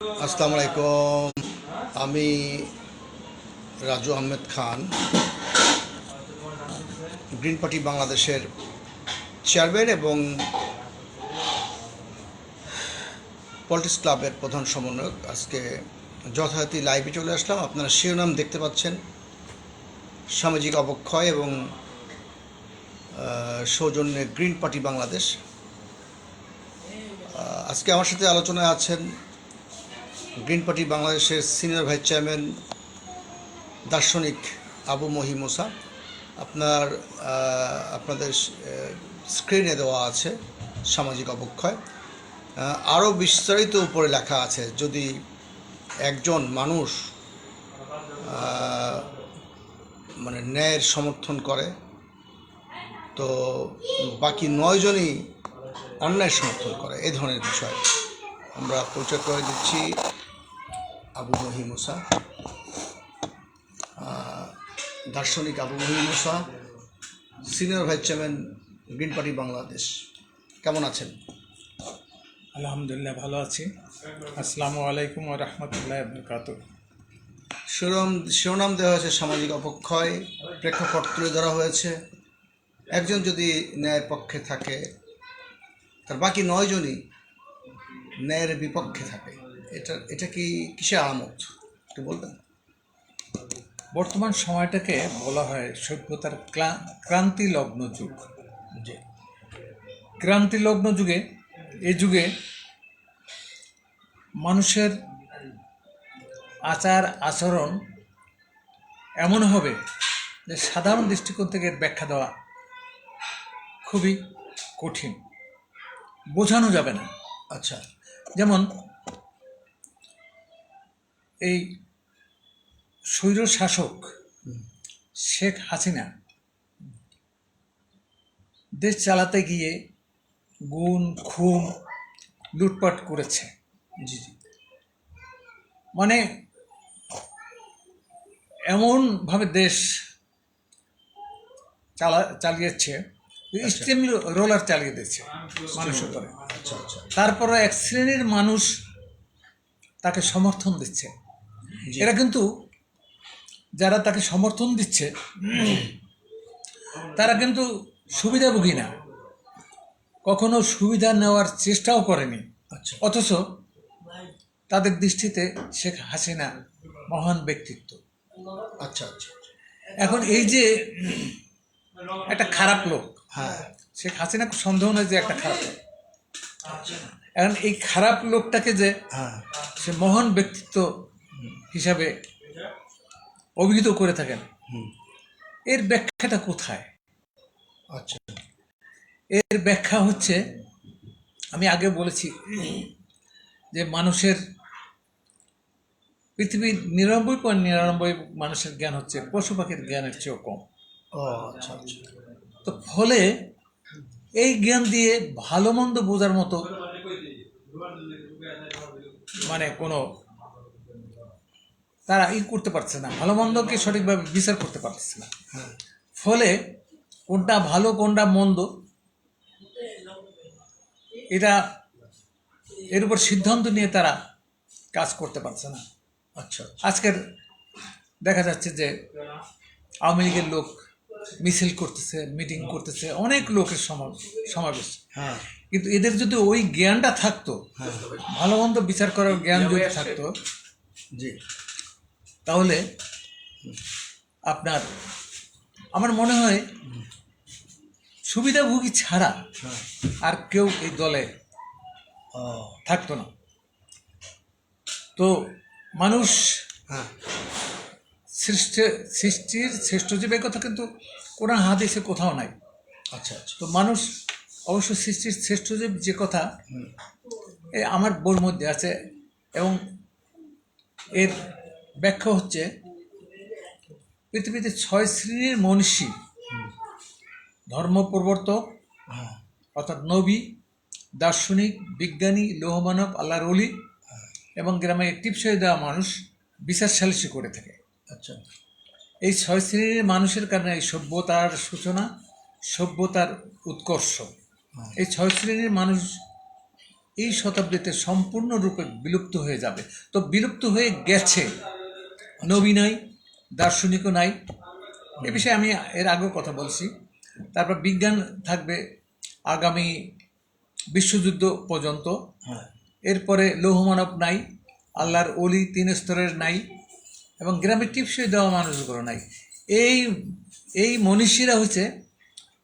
আসসালামু আলাইকুম। আমি রাজু আহমেদ খান, গ্রিন পার্টি বাংলাদেশের চেয়ারম্যান এবং পলিটিক্স ক্লাবের প্রধান সমন্বয়ক। আজকে যথারীতি লাইভে চলে আসলাম। আপনারা শিরোনাম দেখতে পাচ্ছেন। সামাজিক অবক্ষয় এবং সৌজন্যে গ্রিন পার্টি বাংলাদেশ। আজকে আমার সাথে আলোচনায় আছেন গ্রিন পার্টি বাংলাদেশের সিনিয়র ভাইস চেয়ারম্যান দার্শনিক আবু মহিমোসা আপনার আপনাদের স্ক্রিনে দেওয়া আছে সামাজিক অবক্ষয়। আরও বিস্তারিত উপরে লেখা আছে, যদি একজন মানুষ মানে ন্যায়ের সমর্থন করে, তো বাকি নয়জনই অন্যায় সমর্থন করে, এ ধরনের বিষয়। আমরা পরিচয় করে দিচ্ছি। আবু মহিমুসা দার্শনিক Abu Mohimusa senior vice chairman Green Party Bangladesh. কেমন আছেন? আলহামদুলিল্লাহ ভালো আছি। আসসালামু আলাইকুম রাহমাতুল্লাহি ওয়া বারাকাতুহু। শিরোনাম শিরোনাম দেওয়া হয়েছে সামাজিক অপক্ষয় প্রেক্ষাপট তুলে ধরা হয়েছে। একজন যদি ন্যায়ের পক্ষে থাকে তার বাকি নয়জনই ন্যায়ের বিপক্ষে থাকে। এটা এটা কি কিসের আলামত? একটু বলবেন। বর্তমান সময়টাকে বলা হয় সভ্যতার ক্রান্তি লগ্ন যুগ। যে ক্রান্তি লগ্ন যুগে এই যুগে মানুষের আচার আচরণ এমন হবে যে সাধারণ দৃষ্টিকোণ থেকে ব্যাখ্যা দেওয়া খুবই কঠিন। বোঝানো যাবে না। আচ্ছা। যেমন এই স্বৈর শাসক শেখ হাসিনা দেশ চালাতে গিয়ে গুণ খুন লুটপাট করেছে। জি জি। মানে এমনভাবে দেশ চালা চালিয়েছে স্টিম রোলার চালিয়ে দিচ্ছে মানুষের করে আচ্ছা আচ্ছা। তারপরে এক শ্রেণির মানুষ তাকে সমর্থন দিচ্ছে। এরা কিন্তু যারা তাকে সমর্থন দিচ্ছে তারা কিন্তু সুবিধাভোগী না। কখনো সুবিধা নেওয়ার চেষ্টাও করেনি। আচ্ছা। অথচ তাদের দৃষ্টিতে শেখ হাসিনা মহান ব্যক্তিত্ব। আচ্ছা আচ্ছা এখন এই যে একটা খারাপ লোক হ্যাঁ। শেখ হাসিনা সন্দেহ নয় যে একটা খারাপ লোক। এখন এই খারাপ লোকটাকে যে হ্যাঁ। সে মহান ব্যক্তিত্ব হিসাবে অভিহিত করে থাকেন। হুম। এর ব্যাখ্যাটা কোথায়? আচ্ছা। এর ব্যাখ্যা হচ্ছে আমি আগে বলেছি যে মানুষের পৃথিবীর নিরানব্বই পয়েন্ট নিরানব্বই মানুষের জ্ঞান হচ্ছে পশু পাখির জ্ঞানের চেয়েও কম। ও আচ্ছা আচ্ছা। তো ফলে এই জ্ঞান দিয়ে ভালো মন্দ বোঝার মতো মানে কোনো তারা ই করতে পারছে না ভালো মন্দকে সঠিকভাবে বিচার করতে পারছে না। ফলে কোনটা ভালো কোনটা মন্দ এটা এর উপর সিদ্ধান্ত নিয়ে তারা কাজ করতে পারছে না। আচ্ছা আচ্ছা। আজকের দেখা যাচ্ছে যে আওয়ামী লীগের লোক মিছিল করতেছে মিটিং করতেছে অনেক লোকের সমা- সমাবেশ। হ্যাঁ। কিন্তু এদের যদি ওই জ্ঞানটা থাকতো হ্যাঁ। ভালো মন্দ বিচার করার জ্ঞান যদি থাকতো জি। তাহলে আপনার আমার মনে হয় সুবিধাভোগী ছাড়া আর কেউ এই দলে থাকতো না। তো মানুষ হ্যাঁ। সৃষ্ট সৃষ্টির শ্রেষ্ঠ জীবের কথা কিন্তু কোনো কোরআন হাদিসে কোথাও নাই। আচ্ছা আচ্ছা। তো মানুষ অবশ্য সৃষ্টির শ্রেষ্ঠ জীব যে কথা এ আমার বইয়ের মধ্যে আছে এবং এর ব্যাখ্যা হচ্ছে পৃথিবীতে ছয় শ্রেণির মনীষী। ধর্ম প্রবর্তক অর্থাৎ নবী দার্শনিক বিজ্ঞানী লৌহমানব আল্লাহর অলি এবং গ্রামে টিপসই দেওয়া মানুষ বিচার সালিসি করে থাকে। আচ্ছা। এই ছয় শ্রেণির মানুষের কারণে এই সভ্যতার সূচনা সভ্যতার উৎকর্ষ। এই ছয় শ্রেণির মানুষ এই শতাব্দীতে সম্পূর্ণরূপে বিলুপ্ত হয়ে যাবে। তো বিলুপ্ত হয়ে গেছে। নবী নাই দার্শনিকও নাই। এ বিষয়ে আমি এর আগেও কথা বলছি। তারপর বিজ্ঞান থাকবে আগামী বিশ্বযুদ্ধ পর্যন্ত। হ্যাঁ। এরপরে লৌহমানব নাই আল্লাহর অলি তিন স্তরের নাই এবং গ্রামে টিপসই দেওয়া মানুষগুলো নাই। এই এই মনীষীরা হচ্ছে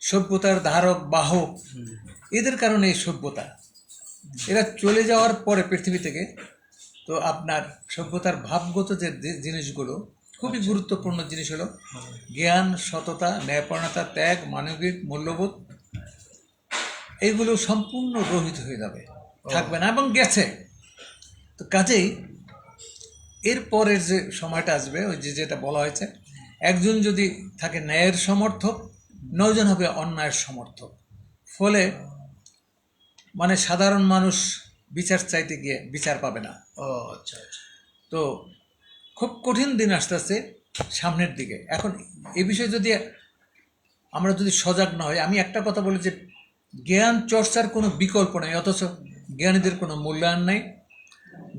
সভ্যতার ধারক বাহক। এদের কারণে এই সভ্যতা। এরা চলে যাওয়ার পরে পৃথিবী থেকে তো আপনার সভ্যতার ভাবগত যে জিনিসগুলো খুবই গুরুত্বপূর্ণ জিনিস হলো জ্ঞান সততা ন্যায়পরণতা ত্যাগ মানবিক মূল্যবোধ এইগুলো সম্পূর্ণ রহিত হয়ে যাবে থাকবে না এবং গেছে। তো কাজেই এরপরের যে সময়টা আসবে ওই যে যেটা বলা হয়েছে একজন যদি থাকে ন্যায়ের সমর্থক নয়জন হবে অন্যায়ের সমর্থক। ফলে মানে সাধারণ মানুষ বিচার চাইতে গিয়ে বিচার পাবে না। ও আচ্ছা আচ্ছা। তো খুব কঠিন দিন আসতে আসতে সামনের দিকে। এখন এ বিষয়ে যদি আমরা যদি সজাগ না হই আমি একটা কথা বলি যে জ্ঞান চর্চার কোনো বিকল্প নেই অথচ জ্ঞানীদের কোনো মূল্যায়ন নেই।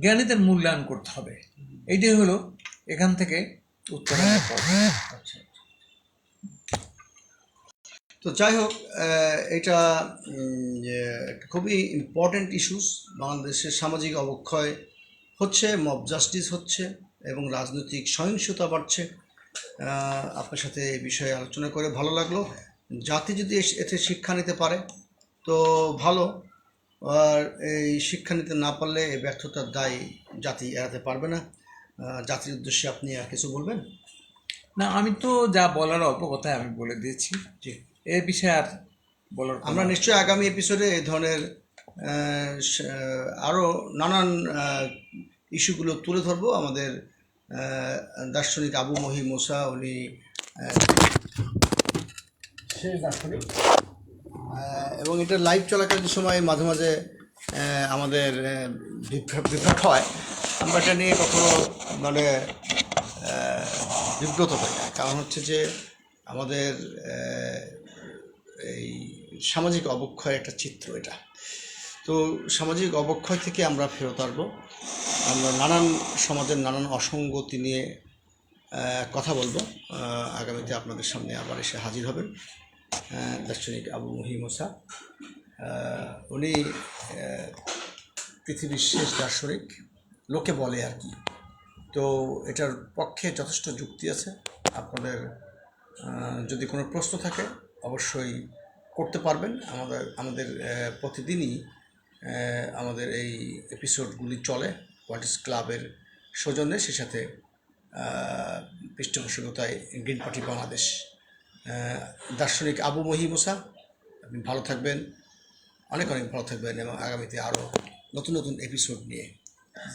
জ্ঞানীদের মূল্যায়ন করতে হবে। এইটাই হলো এখান থেকে উত্তর। আচ্ছা। তো যাই হোক এটা খুবই ইম্পর্ট্যান্ট ইস্যুস বাংলাদেশের সামাজিক অবক্ষয় হচ্ছে মব জাস্টিস হচ্ছে এবং রাজনৈতিক সহিংসতা বাড়ছে। আপনার সাথে এই বিষয়ে আলোচনা করে ভালো লাগল। জাতি যদি এস- এতে শিক্ষা নিতে পারে তো ভালো। আর এই শিক্ষা নিতে না পারলে এই ব্যর্থতার দায় জাতি এড়াতে পারবে না। জাতির উদ্দেশ্যে আপনি আর কিছু বলবেন? না আমি তো যা বলার অল্প কথায় আমি বলে দিয়েছি। জি। এ বিষয়ে আর বলার আমরা নিশ্চয়ই আগামী এপিসোডে এই ধরনের আহ, স- আহ, আরও নানান ইস্যুগুলো তুলে ধরবো। আমাদের দার্শনিক আবু মহি মোসা উনি শেষ দার্শনিক। এবং এটা লাইভ চলাকালীন সময় মাঝে মাঝে আমাদের বিভ্রাট হয়। আমরা এটা নিয়ে কখনো মানে বিব্রত হই না। কারণ হচ্ছে যে আমাদের এই সামাজিক অবক্ষয় একটা চিত্র এটা। তো সামাজিক অবক্ষয় থেকে আমরা ফেরত আসব। আমরা নানান সমাজের নানান অসঙ্গতি নিয়ে কথা বলব। আগামীতে আপনাদের সামনে আবার এসে হাজির হবেন। দার্শনিক আবু মহিমসা উনি পৃথিবীর শেষ দার্শনিক। লোকে বলে আর কি। তো এটার পক্ষে যথেষ্ট যুক্তি আছে। আপনাদের যদি কোনো প্রশ্ন থাকে অবশ্যই করতে পারবেন। আমাদের আমাদের প্রতিদিনই আমাদের এই এপিসোডগুলি চলে। হোয়াট ক্লাবের সৌজন্যে সে সাথে পৃষ্ঠপোষকতায় গ্রিন পার্টি বাংলাদেশ দার্শনিক আবু মহি মহিমুসা আপনি ভালো থাকবেন। অনেক অনেক ভালো থাকবেন এবং আগামীতে আরও নতুন নতুন এপিসোড নিয়ে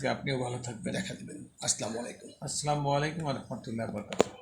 আপনিও ভালো থাকবেন। দেখা দেবেন। আসসালামু আলাইকুম। আসসালামু আলাইকুম রহমতুল্লাহ বরকাত